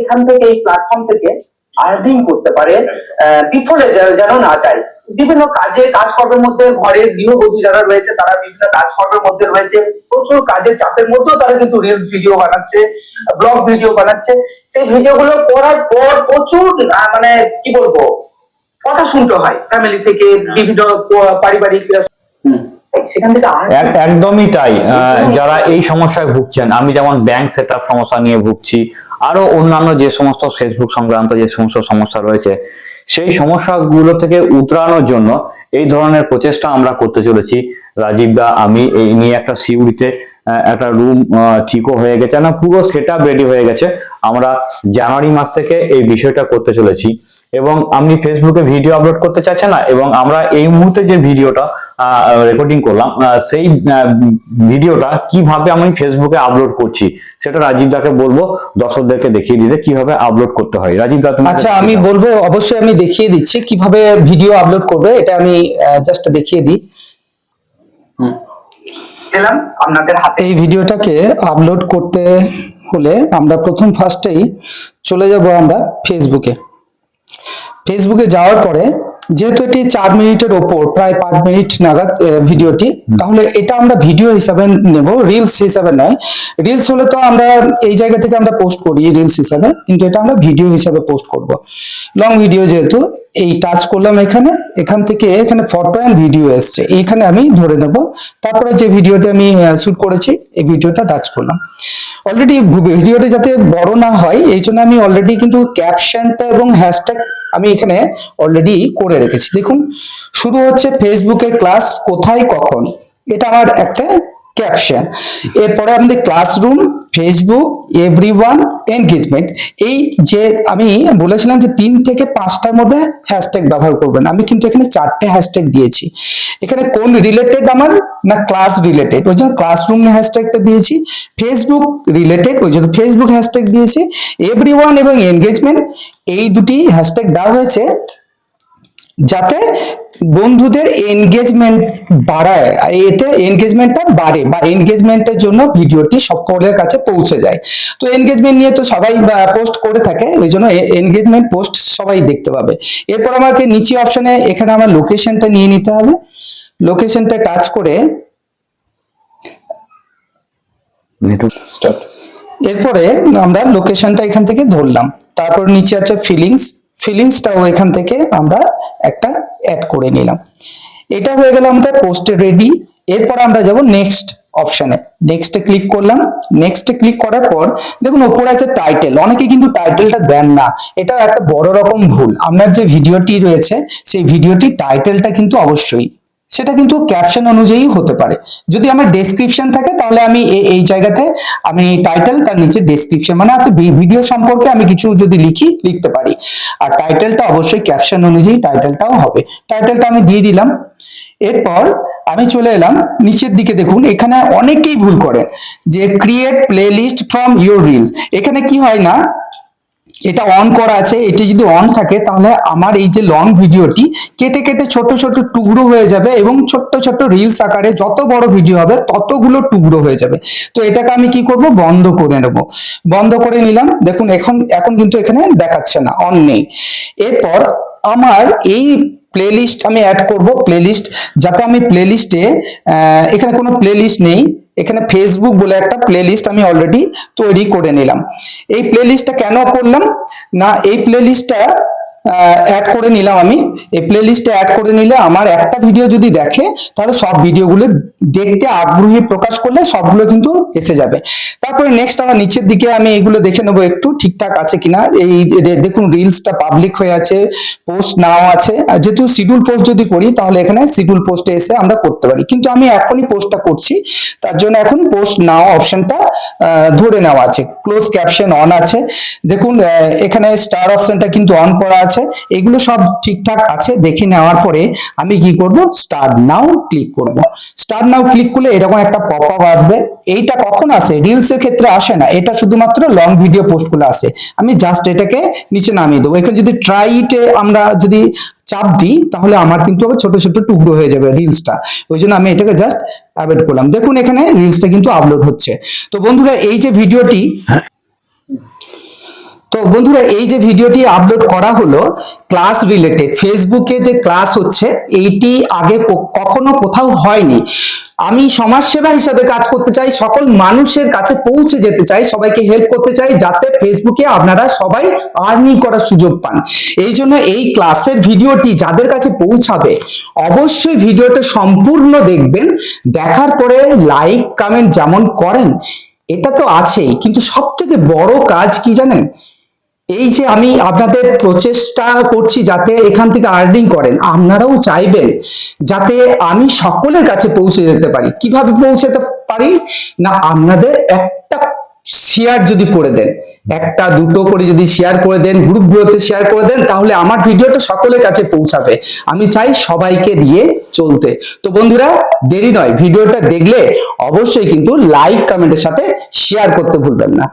এখান থেকে এই প্ল্যাটফর্ম থেকে আর্নিং করতে পারে বিফলে যেন না যায়। বিভিন্ন কাজে কাজকর্মের মধ্যে ঘরের গৃহবধূ যারা রয়েছে তারা বিভিন্ন কাজকর্মের মধ্যে রয়েছে। প্রচুর কাজের চাপের মধ্যেও তারা কিন্তু রিলস ভিডিও বানাচ্ছে ব্লগ ভিডিও বানাচ্ছে। সেই ভিডিওগুলো করার পর প্রচুর মানে কি বলব কথা শুনতে হয় ফ্যামিলি থেকে বিভিন্ন পারিবারিক একদমই তাই। যারা এই সমস্যায় ভুগছেন আমি যেমন ব্যাংক সেট সমস্যা নিয়ে ভুগছি আরও অন্যান্য যে সমস্ত ফেসবুক সংক্রান্ত যে সমস্ত সমস্যা রয়েছে, সেই সমস্যাগুলো থেকে উতরানোর জন্য এই ধরনের প্রচেষ্টা আমরা করতে চলেছি। রাজীব দা, আমি এই নিয়ে একটা সিউড়িতে একটা রুম ঠিকও হয়ে গেছে না, পুরো সেট রেডি হয়ে গেছে। আমরা জানুয়ারি মাস থেকে এই বিষয়টা করতে চলেছি। এবং আপনি ফেসবুকে ভিডিও আপলোড করতে চাচ্ছেন না, এবং আমরা এই মুহূর্তে যে ভিডিওটা রেকর্ডিং করলাম। সেই ভিডিওটা কীভাবে আমি ফেসবুকে আপলোড করছি সেটা রাজীব দাকে বলব। দর্শকদেরকে দেখিয়ে দিতে কীভাবে আপলোড করতে হয়। রাজীব দা তুমি আচ্ছা আমি বলব অবশ্যই আমি দেখিয়ে দিচ্ছি কীভাবে ভিডিও আপলোড করবে এটা আমি জাস্ট দেখিয়ে দিই। পেলাম আপনাদের হাতে। এই ভিডিওটাকে আপলোড করতে হলে আমরা প্রথম ফার্স্টেই চলে যাব আমরা ফেসবুকে ফেসবুকে যাওয়ার পরে যেহেতু এটি চার মিনিটের ওপর, প্রায় পাঁচ মিনিট নাগাদ ভিডিওটি, তাহলে এটা আমরা ভিডিও হিসাবে নেব রিলস হিসাবে নয়। রিলস হলে তো আমরা এই জায়গা থেকে আমরা পোস্ট করি রিলস হিসাবে, কিন্তু এটা আমরা ভিডিও হিসাবে পোস্ট করব। লং ভিডিও যেহেতু এই টাচ করলাম এখানে, এখান থেকে এখানে ফটো অ্যান্ড ভিডিও এসছে। এইখানে আমি ধরে নেব। তারপরে যে ভিডিওটা আমি শুট করেছি, এই ভিডিওটা টাচ করলাম। অলরেডি ভিডিওটা যাতে বড় না হয়, এই জন্য আমি অলরেডি কিন্তু ক্যাপশনটা এবং হ্যাশট্যাগ আমি এখানে অলরেডি করে রেখেছি। দেখুন, শুরু হচ্ছে ফেসবুকে ক্লাস কোথায় কখন? এটা আমার একটা ক্যাপশন এরপরে আমাদের ক্লাসরুম ফেসবুক এভরিওয়ান এনগেজমেন্ট এই যে আমি বলেছিলাম যে তিন থেকে পাঁচটার মধ্যে হ্যাশট্যাগ ব্যবহার করবেন। আমি কিন্তু এখানে চারটে হ্যাশট্যাগ দিয়েছি। এখানে কোন রিলেটেড আমার না ক্লাস রিলেটেড ওই জন্য ক্লাসরুম হ্যাশট্যাগটা দিয়েছি ফেসবুক রিলেটেড ওই জন্য ফেসবুক হ্যাশট্যাগ দিয়েছি এভরিওয়ান এবং এনগেজমেন্ট এই দুটি হ্যাশট্যাগ দেওয়া হয়েছে। যাতে বন্ধুদের এনগেজমেন্ট বাড়ায় এতে এনগেজমেন্টটা বাড়ে বা এনগেজমেন্টের জন্য ভিডিওটি সকলের কাছে পৌঁছে যায়। তো এনগেজমেন্ট নিয়ে তো সবাই পোস্ট করে থাকে ওই জন্য এনগেজমেন্ট পোস্ট সবাই দেখতে পাবে। এরপর আমাকে নিচে অপশনে এখানে আমার লোকেশনটা নিয়ে নিতে হবে। লোকেশনটা টাচ করে এরপরে আমরা লোকেশনটা এখান থেকে ধরলাম। তারপর নিচে আছে ফিলিংস ফিলিংসটাও এখান থেকে আমরা একটা অ্যাড করে নিলাম। এটা হয়ে গেল আমাদের পোস্টে রেডি এরপর আমরা যাব নেক্সট অপশানে নেক্সটে ক্লিক করলাম। নেক্সটে ক্লিক করার পর দেখুন ওপরে আছে টাইটেল অনেকে কিন্তু টাইটেলটা দেন না। এটা একটা বড় রকম ভুল। আপনার যে ভিডিওটি রয়েছে, সেই ভিডিওটি টাইটেলটা কিন্তু অবশ্যই সেটা কিন্তু ক্যাপশন অনুযায়ী হতে পারে। যদি আমার ডেসক্রিপশন থাকে, তাহলে আমি এই জায়গাতে আমি টাইটেল তার নিচে ডেসক্রিপশন মানে ভিডিও সম্পর্কে আমি কিছু যদি লিখি, লিখতে পারি। আর টাইটেলটা অবশ্যই ক্যাপশন অনুযায়ী টাইটেলটাও হবে। টাইটেলটা আমি দিয়ে দিলাম। এরপর আমি চলে এলাম, নিচের দিকে দেখুন, এখানে অনেকেই ভুল করে যে create playlist from your reels এখানে কি হয় না এটা অন করা আছে, এটি যদি অন থাকে, তাহলে আমার এই যে লং ভিডিওটি কেটে কেটে ছোট ছোট টুকরো হয়ে যাবে এবং ছোট্ট ছোট্ট রিলস আকারে যত বড় ভিডিও হবে, ততগুলো টুকরো হয়ে যাবে। তো এটাকে আমি কি করব? বন্ধ করে নেব। বন্ধ করে নিলাম। দেখুন, এখন এখন কিন্তু এখানে দেখাচ্ছে না অন নেই। এরপর আমার এই প্লেলিস্ট আমি অ্যাড করব প্লেলিস্ট যাতে আমি প্লেলিস্টে এখানে কোনো প্লেলিস্ট নেই। এখানে ফেসবুক বলে একটা প্লেলিস্ট আমি অলরেডি তৈরি করে নিলাম। এই প্লেলিস্টটা কেন করলাম না, এই প্লেলিস্টটা অ্যাড করে নিলাম আমি। এই প্লেলিস্টে অ্যাড করে নিলে আমার একটা ভিডিও যদি দেখে, তাহলে সব ভিডিওগুলো দেখতে আগ্রহী প্রকাশ করলে সবগুলো কিন্তু এসে যাবে। তারপরে নেক্সট আমার নিচের দিকে আমি এগুলো দেখে নেব একটু, ঠিকঠাক আছে কিনা। এই দেখুন রিলসটা পাবলিক হয়ে আছে পোস্ট নাও আছে। আর যেহেতু শিডিউল পোস্ট যদি করি, তাহলে এখানে শিডিউল পোস্টে এসে আমরা করতে পারি। কিন্তু আমি এখনই পোস্টটা করছি, তার জন্য এখন পোস্ট নাও অপশনটা ধরে নেওয়া আছে। ক্লোজ ক্যাপশন অন আছে। দেখুন এখানে স্টার অপশনটা কিন্তু অন করা আছে। এগুলো সব ঠিকঠাক আছে, দেখে নেওয়ার পরে আমি কি করব? স্টার্ট নাও ক্লিক করব। স্টার্ট নাও ক্লিক করলে এরকম একটা পপ আপ আসবে। এইটা কখন আসে? রিলস এর ক্ষেত্রে আসে না। এটা শুধুমাত্র লং ভিডিও পোস্টগুলো আসে আমি জাস্ট এটাকে নিচে নামিয়ে দেবো। এখানে যদি ট্রাইটে আমরা যদি চাপ দিই, তাহলে আমার কিন্তু ছোট ছোট টুকরো হয়ে যাবে রিলসটা ওই জন্য আমি এটাকে জাস্ট অ্যাভয়েড করলাম। দেখুন এখানে রিলসটা কিন্তু আপলোড হচ্ছে। তো বন্ধুরা, এই যে ভিডিওটি তো বন্ধুরা, এই যে ভিডিওটি আপলোড করা হলো ক্লাস রিলেটেড ফেসবুকে যে ক্লাস হচ্ছে, এইটি আগে কখনো কোথাও হয়নি। আমি সমাজসেবা হিসাবে কাজ করতে চাই, সকল মানুষের কাছে পৌঁছে যেতে চাই, সবাইকে হেল্প করতে চাই, যাতে ফেসবুকে আপনারা সবাই আর্নিং করার সুযোগ পান। এই জন্য এই ক্লাসের ভিডিওটি যাদের কাছে পৌঁছাবে, অবশ্যই ভিডিওটা সম্পূর্ণ দেখবেন, দেখার পরে লাইক কমেন্ট যেমন করেন, এটা তো আছেই, কিন্তু সব থেকে বড় কাজ কি জানেন? এই যে আমি আপনাদের প্রচেষ্টা করছি যাতে এখান থেকে আর্নিং করেন, আপনারাও চাইবেন যাতে আমি সকলের কাছে পৌঁছে যেতে পারি। কীভাবে পৌঁছাতে পারি? না, আপনাদের একটা শেয়ার যদি করে দেন, একটা, দুটো করে যদি শেয়ার করে দেন গ্রুপগুলোতে শেয়ার করে দেন, তাহলে আমার ভিডিওটা সকলের কাছে পৌঁছাবে। আমি চাই সবাইকে দিয়ে চলতে। তো বন্ধুরা, দেরি নয়, ভিডিওটা দেখলে অবশ্যই কিন্তু লাইক কমেন্টের সাথে শেয়ার করতে ভুলবেন না।